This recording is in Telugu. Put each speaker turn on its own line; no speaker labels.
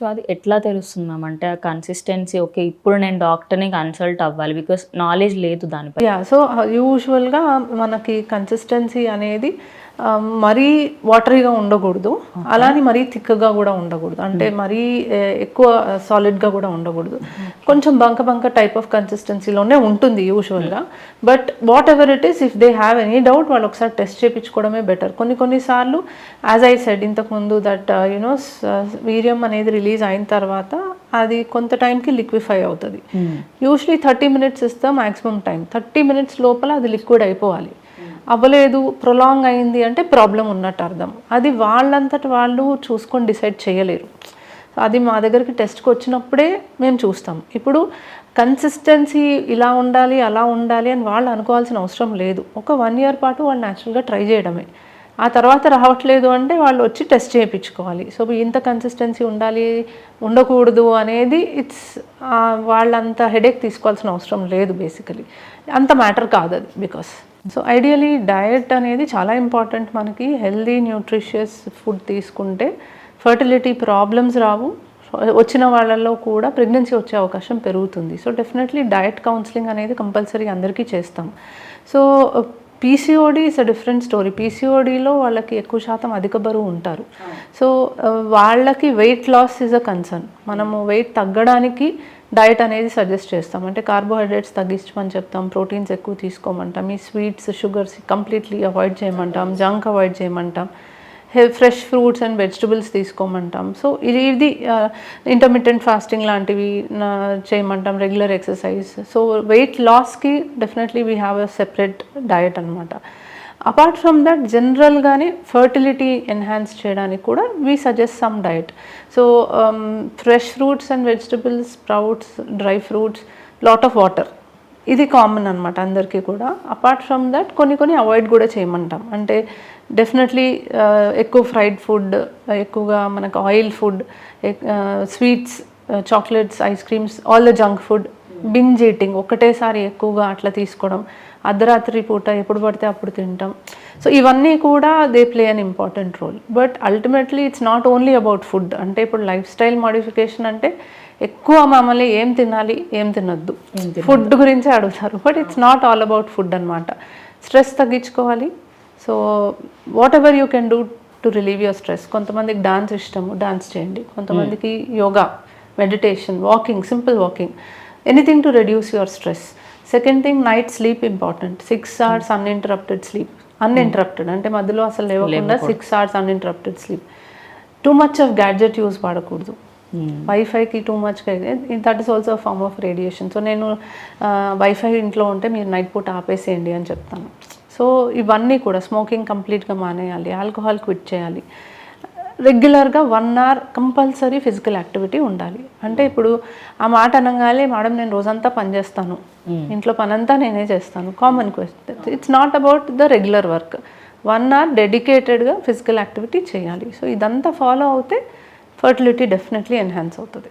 సో అది ఎట్లా తెలుస్తుంది మ్యామ్ అంటే ఆ కన్సిస్టెన్సీ ఓకే ఇప్పుడు నేను డాక్టర్ని కన్సల్ట్ అవ్వాలి బికాస్ నాలెడ్జ్ లేదు దానిపై.
యా సో యూజువల్గా మనకి కన్సిస్టెన్సీ అనేది మరీ వాటరీగా ఉండకూడదు. అలానే మరీ థిక్గా కూడా ఉండకూడదు. అంటే మరీ ఏ, ఎక్కువ సాలిడ్గా కూడా ఉండకూడదు. కొంచెం బంక బంక టైప్ ఆఫ్ కన్సిస్టెన్సీలోనే ఉంటుంది యూజువల్గా but whatever it is if they have any doubt వాళ్ళు ఒకసారి టెస్ట్ చేయించుకోవడమే బెటర్ కొన్ని కొన్నిసార్లు యాజ్ ఐ సెడ్ ఇంతకుముందు దట్ యునో వీర్యం అనేది రిలీజ్ అయిన తర్వాత అది కొంత టైంకి లిక్విఫై అవుతుంది. యూజువలీ థర్టీ మినిట్స్ ఇస్తాం మ్యాక్సిమం టైం థర్టీ మినిట్స్ లోపల అది లిక్విడ్ అయిపోవాలి. అవ్వలేదు ప్రొలాంగ్ అయింది అంటే ప్రాబ్లం ఉన్నట్టు అర్థం. అది వాళ్ళంతట వాళ్ళు చూసుకొని డిసైడ్ చేయలేరు. అది మా దగ్గరికి టెస్ట్కి వచ్చినప్పుడే మేము చూస్తాం. ఇప్పుడు కన్సిస్టెన్సీ ఇలా ఉండాలి అలా ఉండాలి అని వాళ్ళు అనుకోవాల్సిన అవసరం లేదు. ఒక వన్ ఇయర్ పాటు వాళ్ళు న్యాచురల్గా ట్రై చేయడమే. ఆ తర్వాత రావట్లేదు అంటే వాళ్ళు వచ్చి టెస్ట్ చేయించుకోవాలి. సో ఇంత కన్సిస్టెన్సీ ఉండాలి ఉండకూడదు అనేది ఇట్స్ వాళ్ళంత హెడేక్ తీసుకోవాల్సిన అవసరం లేదు బేసికలీ అంత మ్యాటర్ కాదు అది బికాస్ సో ఐడియలీ డయట్ అనేది చాలా ఇంపార్టెంట్ మనకి. హెల్దీ న్యూట్రిషియస్ ఫుడ్ తీసుకుంటే ఫర్టిలిటీ ప్రాబ్లమ్స్ రావు. వచ్చిన వాళ్ళల్లో కూడా ప్రెగ్నెన్సీ వచ్చే అవకాశం పెరుగుతుంది. సో డెఫినెట్లీ డయట్ కౌన్సిలింగ్ అనేది కంపల్సరీ అందరికీ చేస్తాం. So PCOD is a different story పీసీఓడిలో వాళ్ళకి ఎక్కువ శాతం అధిక బరువు ఉంటారు. సో వాళ్ళకి weight loss is a concern మనము వెయిట్ తగ్గడానికి డయట్ అనేది సజెస్ట్ చేస్తాం. అంటే కార్బోహైడ్రేట్స్ తగ్గించమని చెప్తాం ప్రోటీన్స్ ఎక్కువ తీసుకోమంటాం ఈ స్వీట్స్ షుగర్స్ కంప్లీట్లీ అవాయిడ్ చేయమంటాం జంక్ అవాయిడ్ చేయమంటాం. ఫ్రెష్ ఫ్రూట్స్ అండ్ వెజిటబుల్స్ తీసుకోమంటాం. సో ఇది ఇది ఇంటర్మీడియట్ ఫాస్టింగ్ లాంటివి చేయమంటాం రెగ్యులర్ ఎక్సర్సైజ్ సో వెయిట్ లాస్కి definitely we have a separate diet అనమాట అపార్ట్ ఫ్రమ్ దట్ జనరల్గానే ఫర్టిలిటీ ఎన్హాన్స్ చేయడానికి కూడా we suggest some diet so fresh fruits and vegetables sprouts dry fruits lot of water ఇది కామన్ అనమాట అందరికీ కూడా. అపార్ట్ ఫ్రమ్ దట్ కొన్ని కొన్ని అవాయిడ్ కూడా చేయమంటాం. అంటే డెఫినెట్లీ ఎక్కువ ఫ్రైడ్ ఫుడ్ ఎక్కువగా మనకు oil food sweets chocolates ice creams all the junk food binge eating ఒకటేసారి ఎక్కువగా అట్లా తీసుకోవడం. అర్ధరాత్రి పూట ఎప్పుడు పడితే అప్పుడు తింటాం. సో ఇవన్నీ కూడా they play an important role but ultimately it's not only about food అంటే ఇప్పుడు లైఫ్ స్టైల్ మోడిఫికేషన్ అంటే ఎక్కువ మమ్మల్ని ఏం తినాలి ఏం తినొద్దు. ఫుడ్ గురించే అడుగుతారు. But it's not all about food అనమాట స్ట్రెస్ తగ్గించుకోవాలి. So whatever you can do to relieve your stress కొంతమందికి డాన్స్ ఇష్టము డాన్స్ చేయండి. కొంతమందికి yoga meditation walking simple walking anything to reduce your stress second thing night sleep important six hours uninterrupted sleep uninterrupted అంటే మధ్యలో అసలు లేవకుండా six hours uninterrupted sleep too much of gadget use వాడకూడదు. వైఫైకి too much that is also form of radiation so నేను వైఫై ఇంట్లో ఉంటే మీరు నైట్ పూట ఆపేసేయండి అని చెప్తాను. సో ఇవన్నీ కూడా స్మోకింగ్ కంప్లీట్గా మానేయాలి ఆల్కహాల్ క్విట్ చేయాలి. రెగ్యులర్గా one hour compulsory physical activity ఉండాలి. అంటే ఇప్పుడు ఆ మాట అనగానే మేడం నేను రోజంతా పని చేస్తాను. ఇంట్లో పనంతా నేనే చేస్తాను. Common question. It's not about the regular work one hour డెడికేటెడ్గా ఫిజికల్ యాక్టివిటీ చేయాలి. సో ఇదంతా ఫాలో అవుతే ఫర్టిలిటీ డెఫినెట్లీ ఎన్హాన్స్ అవుతుంది.